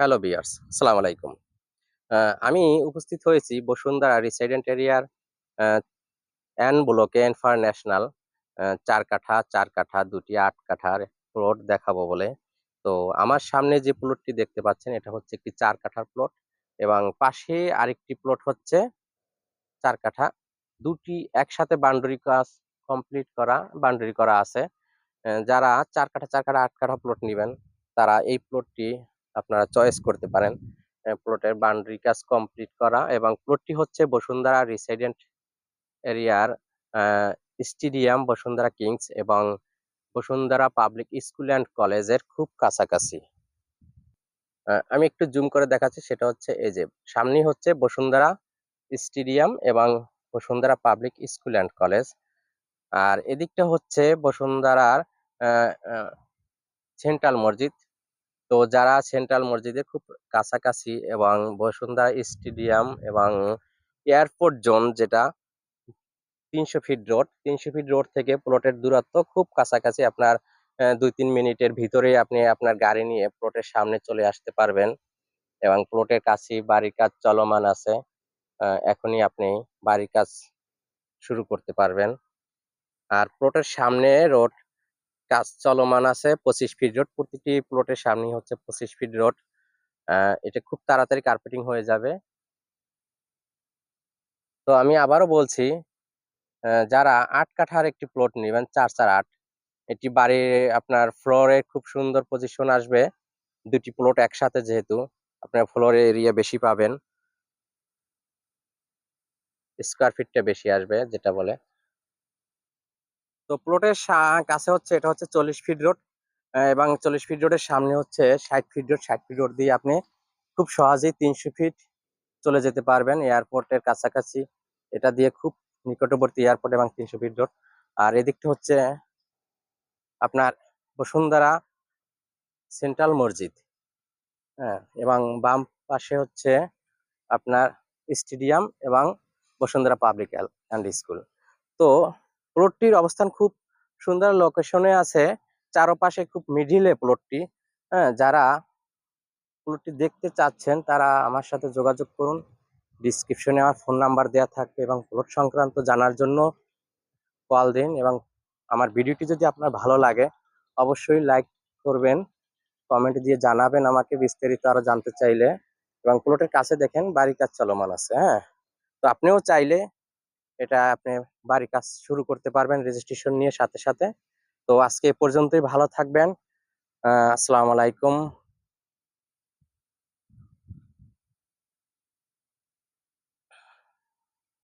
Hello বিয়ার্স আসসালামু আলাইকুম আমি উপস্থিত হয়েছি বসুন্ধরা রেসিডেন্ট এরিয়ার এন ব্লকে ইন্টারন্যাশনাল চার কাঠা চার কাঠা, দুটি আট কাঠার প্লট দেখাবো বলে। তো আমার সামনে যে প্লটটি দেখতে পাচ্ছেন, এটা হচ্ছে একটি চার কাঠার প্লট এবং পাশে আরেকটি প্লট হচ্ছে চার কাঠা। দুটি একসাথে বাউন্ডারি কাজ কমপ্লিট করা বাউন্ডারি করা আছে। যারা চার কাঠা চার কাঠা, আট কাঠা প্লট নেবেন, তারা এই প্লটটি আপনারা চয়েস করতে পারেন। প্লটের বাউন্ডারি কাজ কমপ্লিট করা এবং প্লটটি হচ্ছে বসুন্ধরা রেসিডেন্ট এরিয়ার স্টেডিয়াম বসুন্ধরা কিংস এবং বসুন্ধরা পাবলিক স্কুল অ্যান্ড কলেজের খুব কাছাকাছি। আমি একটু জুম করে দেখাচ্ছি, সেটা হচ্ছে এই যে সামনেই হচ্ছে বসুন্ধরা স্টেডিয়াম এবং Bashundhara public school and college আর এদিকটা হচ্ছে বসুন্ধরার সেন্ট্রাল মসজিদ। তো যারা সেন্ট্রাল মসজিদের খুব কাছাকাছি এবং বসুন্ধরা স্টেডিয়াম এবং এয়ারপোর্ট জোন যেটা, তিনশো ফিট রোড, তিনশো ফিট রোড থেকে প্লটের দূরত্ব খুব কাছাকাছি আপনার দুই তিন মিনিটের ভিতরেই আপনি আপনার গাড়ি নিয়ে প্লটের সামনে চলে আসতে পারবেন এবং প্লটের কাছে বাড়ির কাজ চলমান আছে। এখনই আপনি বাড়ির কাজ শুরু করতে পারবেন। আর প্লটের সামনে রোড কাজ চলমান আছে। পঁচিশ ফিট রোড প্রতিটি প্লটের সামনেই হচ্ছে পঁচিশ ফিট রোড এটা খুব তাড়াতাড়ি কার্পেটিং হয়ে যাবে। তো আমি আবারও বলছি যারা আট কাঠার একটি প্লট নেবেন, চার চার আট, এটি বাড়ির আপনার ফ্লোরে খুব সুন্দর পজিশন আসবে। দুটি প্লট একসাথে যেহেতু, আপনার ফ্লোরে এরিয়া বেশি পাবেন। স্কোয়ার ফিটটা বেশি আসবে, যেটা বলে। তো প্লটের কাছে হচ্ছে, এটা হচ্ছে চল্লিশ ফিট রোড এবং চল্লিশ ফিট রোডের সামনে হচ্ছে ষাট ফিট রোড ষাট ফিট রোড দিয়ে আপনি খুব সহজেই তিনশো ফিট চলে যেতে পারবেন এয়ারপোর্টের কাছাকাছি। এটা দিয়ে খুব নিকটবর্তী এয়ারপোর্ট এবং তিনশো ফিট রোড আর এদিকটা হচ্ছে আপনার বসুন্ধরা সেন্ট্রাল মসজিদ হ্যাঁ এবং বাম পাশে হচ্ছে আপনার স্টেডিয়াম এবং বসুন্ধরা পাবলিক অ্যান্ড স্কুল তো প্লটটির অবস্থান খুব সুন্দর লোকেশনে আছে। চারপাশে খুব মিডিলে প্লটটি হ্যাঁ যারা প্লটটি দেখতে চাচ্ছেন, তারা আমার সাথে যোগাযোগ করুন। ডিসক্রিপশনে আমার ফোন নাম্বার দেওয়া থাকবে এবং প্লট সংক্রান্ত জানার জন্য কল দিন এবং আমার ভিডিওটি যদি আপনার ভালো লাগে, অবশ্যই লাইক করবেন কমেন্ট দিয়ে জানাবেন আমাকে বিস্তারিত আরও জানতে চাইলে এবং প্লটের কাছে দেখেন, বাড়ির কাজ চলমান আছে হ্যাঁ। তো আপনিও চাইলে এটা আপনি বাড়ির কাজ শুরু করতে পারবেন রেজিস্ট্রেশন নিয়ে সাথে সাথে। তো আজকে পর্যন্তই, ভালো থাকবেন। আসসালামু আলাইকুম।